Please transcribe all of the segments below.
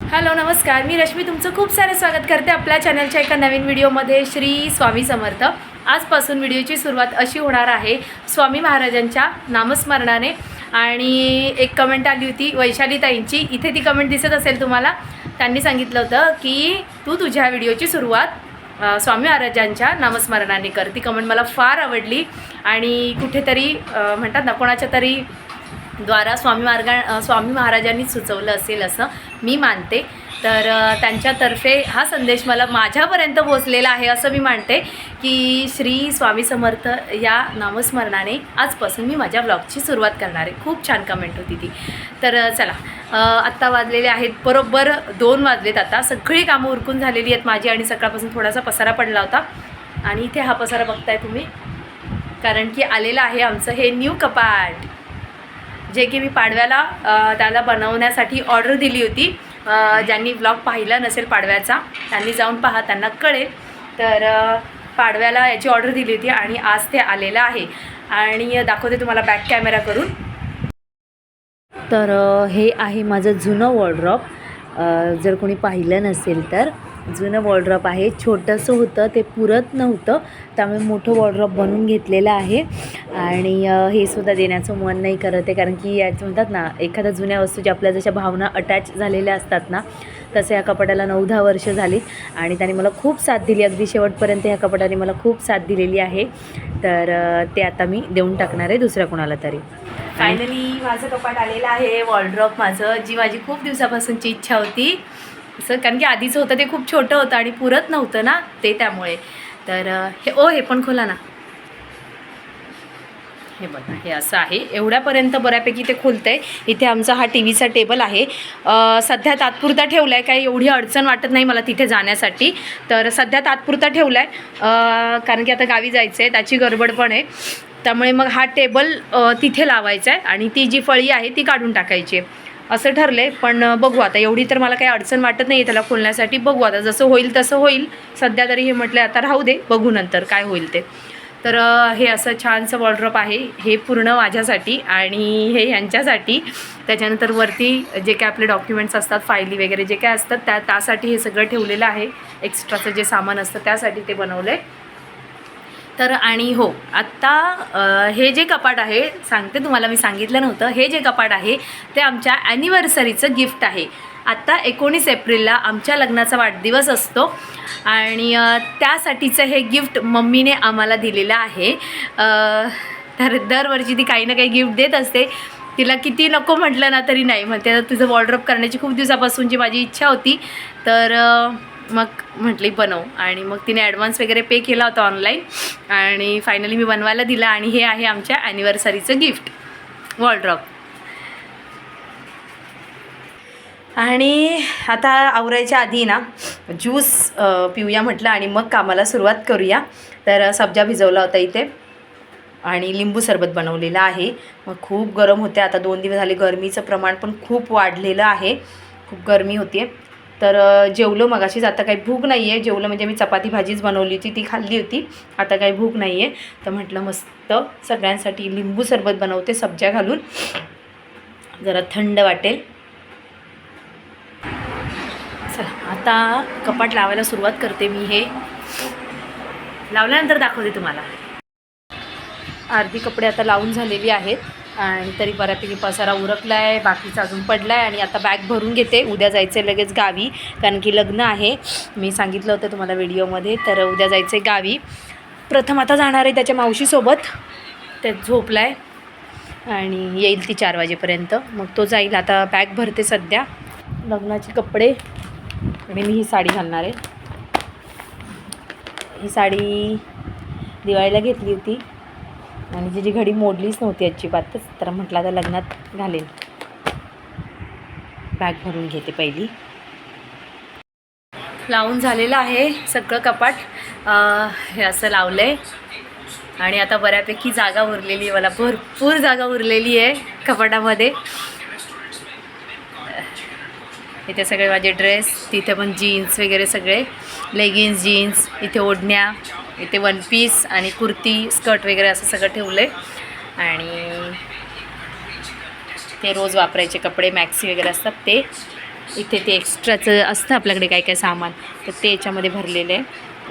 Hello नमस्कार. मी रश्मी तुमचं खूप सारं स्वागत करते आपल्या चॅनलच्या एका नवीन व्हिडिओमध्ये. श्री स्वामी समर्थ. आजपासून व्हिडिओची सुरुवात अशी होणार आहे. स्वामी महाराजांच्या नामस्मरणाने. आणि एक कमेंट आली होती वैशालीताईंची. इथे ती कमेंट दिसत असेल तुम्हाला. त्यांनी सांगितलं होतं की तू तुझ्या व्हिडिओची सुरुवात स्वामी महाराजांच्या नामस्मरणाने कर. ती कमेंट मला फार आवडली. आणि कुठेतरी म्हणतात ना कोणाच्या तरी द्वारा स्वामी मार्गा स्वामी महाराजांनीच सुचवलं असेल असं मी मानते. तर त्यांच्यातर्फे हा संदेश मला माझ्यापर्यंत पोचलेला आहे असं मी मानते की श्री स्वामी समर्थ या नामस्मरणाने आजपासून मी माझ्या ब्लॉगची सुरुवात करणार आहे. खूप छान कमेंट होती ती. तर चला आत्ता वाजलेले आहेत. बरोबर दोन वाजलेत आता. सगळी कामं उरकून झालेली आहेत माझी आणि सकाळपासून थोडासा पसारा पडला होता. आणि इथे हा पसारा बघताय तुम्ही. कारण की आलेलं आहे आमचं हे न्यू कपाट. जे की मी पाडव्याला त्याला बनवण्यासाठी ऑर्डर दिली होती. ज्यांनी ब्लॉग पाहिला नसेल पाडव्याचा त्यांनी जाऊन पहा त्यांना कळेल. तर पाडव्याला याची ऑर्डर दिली होती आणि आज ते आलेलं आहे. आणि दाखवते तुम्हाला बॅक कॅमेरा करून. तर हे आहे माझं जुनं वॉर्ड्रॉप जर कोणी पाहिलं नसेल तर. जुनं वॉर्ड्रॉप आहे. छोटंसं होतं ते पुरत नव्हतं. त्यामुळे मोठं वॉर्ड्रॉप बनवून घेतलेलं आहे. आणि हे सुद्धा देण्याचं मन नाही करत आहे. कारण की याचं म्हणतात ना एखाद्या जुन्या वस्तूच्या आपल्या जशा भावना अटॅच झालेल्या असतात ना तसं या कपाटाला नऊ दहा वर्ष झाली. आणि त्याने मला खूप साथ दिली. अगदी शेवटपर्यंत ह्या कपाटाने मला खूप साथ दिलेली आहे. तर ते आता मी देऊन टाकणार आहे दुसऱ्या कोणाला तरी. फायनली माझं कपाट आलेलं आहे. वॉर्ड्रॉप माझं. जी माझी खूप दिवसापासूनची इच्छा होती असं कारण की आधीचं होतं ते खूप छोटं होतं आणि पुरत नव्हतं ना ते त्यामुळे. तर हे ओ हे पण खोला ना. हे बघा हे असं आहे. एवढ्यापर्यंत बऱ्यापैकी ते खुलतं आहे इथे आमचा हा टी व्हीचा टेबल आहे. सध्या तात्पुरता ठेवला आहे काही एवढी अडचण वाटत नाही मला तिथे जाण्यासाठी. तर सध्या तात्पुरता ठेवला आहे कारण की आता गावी जायचं आहे त्याची गडबड पण आहे. त्यामुळे मग हा टेबल तिथे लावायचा आहे आणि ती जी फळी आहे ती काढून टाकायची आहे. असं ठरलं आहे पण बघू आता. एवढी तर मला काही अडचण वाटत नाही आहे त्याला खोलण्यासाठी. बघू आता जसं होईल तसं होईल. सध्या तरी हे म्हटलं आता राहू दे बघू नंतर काय होईल ते. तर हे असं छानसं वॉर्ड्रॉप आहे. हे पूर्ण माझ्यासाठी आणि हे ह्यांच्यासाठी त्याच्यानंतर वरती जे काय आपले डॉक्युमेंट्स असतात फायली वगैरे जे काय असतात त्या त्यासाठी हे सगळं ठेवलेलं आहे. एक्स्ट्राचं जे सामान असतं त्यासाठी ते बनवलं आहे तर आणि हो आत्ता हे जे कपाट आहे सांगते तुम्हाला मी सांगितलं नव्हतं हे जे कपाट आहे ते आमच्या ॲनिव्हर्सरीचं गिफ्ट आहे. आत्ता एकोणीस एप्रिलला आमच्या लग्नाचा वाढदिवस असतो आणि त्यासाठीचं हे गिफ्ट मम्मीने आम्हाला दिलेलं आहे. तर दरवर्षी ती काही ना काही गिफ्ट देत असते. तिला किती नको म्हटलं ना तरी नाही. म्हणते तुझं वॉर्ड्रॉप करण्याची खूप दिवसापासूनची माझी इच्छा होती. तर मग म्हटली बनव. आणि मग तिने ॲडव्हान्स वगैरे पे केला होता ऑनलाईन आणि फायनली मी बनवायला दिला आणि हे आहे आमच्या ॲनिव्हर्सरीचं गिफ्ट वॉलड्रॉप आणि आता आवरायच्या आधी ना ज्यूस पिऊया म्हटलं आणि मग कामाला सुरुवात करूया. तर सब्जा भिजवला होता इथे. आणि लिंबू सरबत बनवलेलं आहे. मग खूप गरम होते. आता दोन दिवस झाले गरमीचं प्रमाण पण खूप वाढलेलं आहे. खूप गरमी होती तर जेवलो मगाशीच. आता काही भूक नाही आहे जेवलं म्हणजे मी चपाती भाजीच बनवली होती. ती खाल्ली होती. आता काही भूक नाही आहे तर म्हटलं मस्त सगळ्यांसाठी लिंबू सरबत बनवते सब्ज्या घालून. जरा थंड वाटेल. चला आता कपाट लावायला सुरुवात करते मी हे. लावल्यानंतर दाखवते तुम्हाला. अर्धी कपडे आता लावून झालेली आहेत. आणि तरी बऱ्यापैकी पसारा उरकला आहे बाकीचा अजून पडला आहे आणि आता बॅग भरून घेते. उद्या जायचं आहे लगेच गावी कारण की लग्न आहे. मी सांगितलं होतं तुम्हाला व्हिडिओमध्ये तर उद्या जायचं आहे गावी. प्रथम आता जाणार आहे त्याच्या मावशीसोबत. ते झोपला आहे आणि येईल ती चार वाजेपर्यंत. मग तो जाईल. आता बॅग भरते सध्या. लग्नाचे कपडे. आणि मी ही साडी घालणार आहे. ही साडी दिवाळीला घेतली होती. आणि जी घडी मोडलीच नव्हती अजिबातच तर म्हटलं आता लग्नात घालेन. बॅग भरून घेते पहिली. लावून झालेलं आहे सगळं कपाट. हे असं लावलं आहे आणि आता बऱ्यापैकी जागा उरलेली आहे. मला भरपूर जागा उरलेली आहे कपाटामध्ये. इथे सगळे माझे ड्रेस तिथे पण जीन्स वगैरे सगळे. लेगिन्स जीन्स इथे ओढण्या. इथे वन पीस आणि कुर्ती स्कर्ट वगैरे असं सगळं ठेवलं आहे आणि ते रोज वापरायचे कपडे मॅक्सी वगैरे असतात ते. इथे ते एक्स्ट्राचं असतं आपल्याकडे काय काय सामान. तर ते याच्यामध्ये भरलेलं आहे.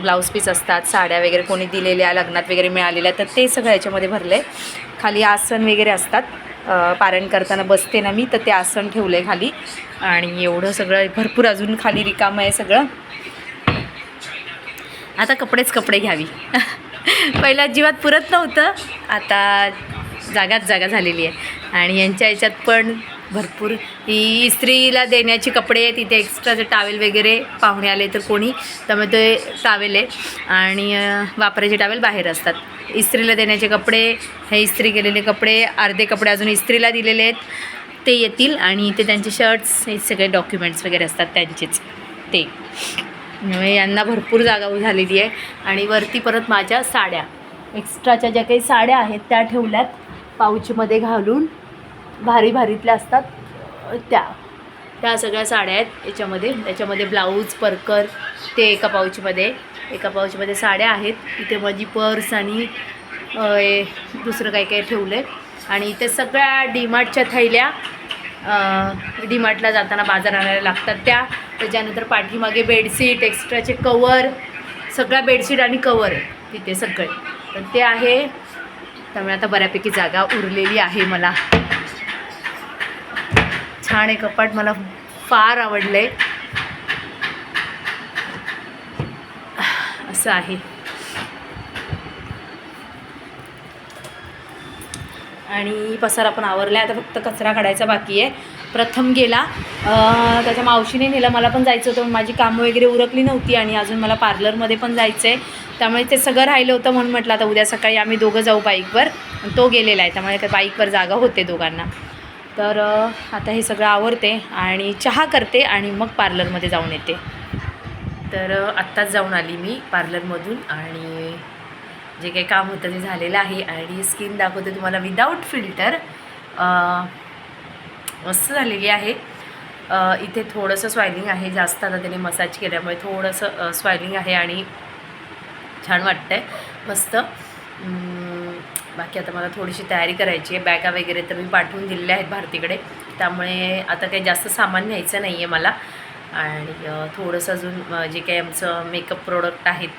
ब्लाऊज पीस असतात साड्या वगैरे कोणी दिलेल्या लग्नात वगैरे मिळालेल्या तर ते सगळं याच्यामध्ये भरलं आहे खाली आसन वगैरे असतात. पारण करताना बसते ना मी तर ते आसन ठेवलं आहे खाली. आणि एवढं सगळं भरपूर अजून खाली रिकामं आहे सगळं. आता कपडेच कपडे घ्यावी. पहिल्या जीवात पुरत नव्हतं. आता जागाच जागा झालेली आहे. आणि यांच्या याच्यात पण भरपूर ही इस्त्रीला देण्याची कपडे आहेत. तिथे एक्स्ट्राचे टावेल वगैरे पाहुणे आले तर कोणी त्यामुळे ते टावेल आहे. आणि वापरायचे टावेल बाहेर असतात. इस्त्रीला देण्याचे कपडे हे इस्त्री केलेले कपडे अर्धे कपडे अजून इस्त्रीला दिलेले आहेत. ते येतील आणि ते त्यांचे शर्ट्स हे सगळे डॉक्युमेंट्स वगैरे असतात त्यांचेच. ते. यांना भरपूर जागा झालेली आहे. आणि वरती परत माझ्या साड्या. एक्स्ट्राच्या ज्या काही साड्या आहेत त्या ठेवल्यात. पाऊचमध्ये घालून भारी भारीतल्या असतात. त्या. त्या सगळ्या साड्या आहेत याच्यामध्ये. त्याच्यामध्ये ब्लाऊज परकर ते एका पाऊचमध्ये एका पाऊचमध्ये साड्या आहेत. इथे माझी पर्स आणि दुसरं काही काही ठेवलं आहे आणि इथे सगळ्या डीमार्टच्या थैल्या डीमार्टला जाताना बाजार आणायला लागतात त्या. त्याच्यानंतर पाठीमागे बेडशीट एक्स्ट्राचे कवर सगळ्या बेडशीट आणि कवर आहे तिथे सगळे. तर ते आहे. त्यामुळे आता बऱ्यापैकी जागा उरलेली आहे मला. छान आहे कपाट मला फार आवडलं आहे असं आहे. आणि पसारा पण आवरला आहे आता फक्त कचरा काढायचा बाकी आहे. प्रथम गेला. त्याच्या मावशीने नेलं. मला पण जायचं होतं. माझी कामं वगैरे उरकली नव्हती आणि अजून मला पार्लरमध्ये पण जायचं आहे त्यामुळे ते सगळं राहिलं होतं म्हणून म्हटलं आता उद्या सकाळी आम्ही दोघं जाऊ बाईकवर. तो गेलेला आहे. त्यामुळे बाईकवर जागा होते दोघांना. तर आता हे सगळं आवरते आणि चहा करते आणि मग पार्लरमध्ये जाऊन येते. तर आत्ताच जाऊन आली मी पार्लरमधून आणि जे काही काम होतं ते झालेलं आहे आणि स्किन दाखवते तुम्हाला विदाऊट फिल्टर मस्त झालेली आहे. इथे थोडंसं स्वायलिंग आहे जास्त आता त्याने मसाज केल्यामुळे थोडंसं स्वायलिंग आहे आणि छान वाटतं आहे मस्त बाकी आता मला थोडीशी तयारी करायची आहे. बॅगा वगैरे तर मी पाठवून दिलेल्या आहेत भारतीकडे. त्यामुळे आता काही जास्त सामान न्यायचं नाही आहे मला. आणि थोडंसं अजून जे काही आमचं मेकअप प्रोडक्ट आहेत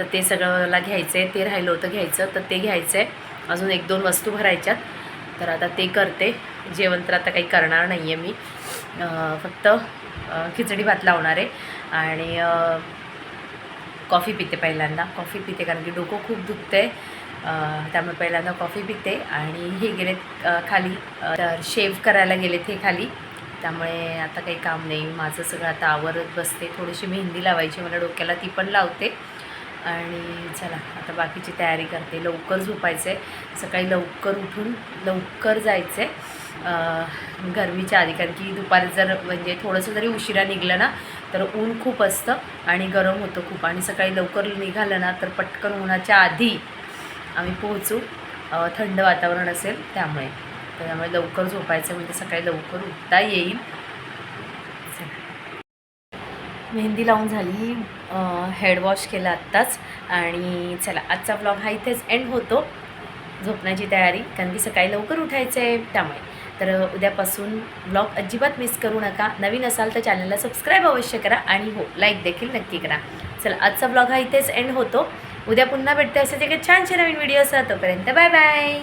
तर ते सगळं मला घ्यायचं आहे ते राहिलं होतं घ्यायचं तर ते घ्यायचं आहे अजून एक दोन वस्तू भरायच्यात. तर आता ते करते. जेवण तर आता काही करणार नाही आहे मी फक्त खिचडी भात लावणार आहे. आणि कॉफी पिते पहिल्यांदा. कॉफी पिते कारण की डोकं खूप दुखतं आहे त्यामुळे पहिल्यांदा कॉफी पिते. आणि हे गेलेत खाली. तर शेव करायला गेलेत हे खाली. त्यामुळे आता काही काम नाही. माझं सगळं आता आवरत बसते. थोडीशी मेहंदी लावायची. मला डोक्याला ती पण लावते. आणि चला आता बाकीची तयारी करते. लवकर झोपायचं आहे सकाळी लवकर उठून लवकर जायचं आहे गरमीच्या आधी कारण की दुपारी जर म्हणजे थोडंसं जरी उशिरा निघलं ना तर ऊन खूप असतं आणि गरम होतं खूप. आणि सकाळी लवकर निघालं ना तर पटकन उन्हाच्या आधी आम्ही पोहोचू. थंड वातावरण असेल त्यामुळे. त्यामुळे लवकर झोपायचं म्हणजे सकाळी लवकर उठता येईल. मेहंदी लावून झाली हेडवॉश केला केलं आत्ताच आणि चला आजचा ब्लॉग हा इथेच एंड होतो. झोपण्याची तयारी कारण की सकाळी लवकर उठायचं आहे त्यामुळे. तर उद्यापासून ब्लॉग अजिबात मिस करू नका. नवीन असाल तर चॅनलला सबस्क्राईब अवश्य करा आणि हो लाईक देखील नक्की करा. चला आजचा ब्लॉग हा इथेच एंड होतो. उद्या पुन्हा भेटते असे ते काही छानशे नवीन व्हिडिओ असतात तोपर्यंत बाय बाय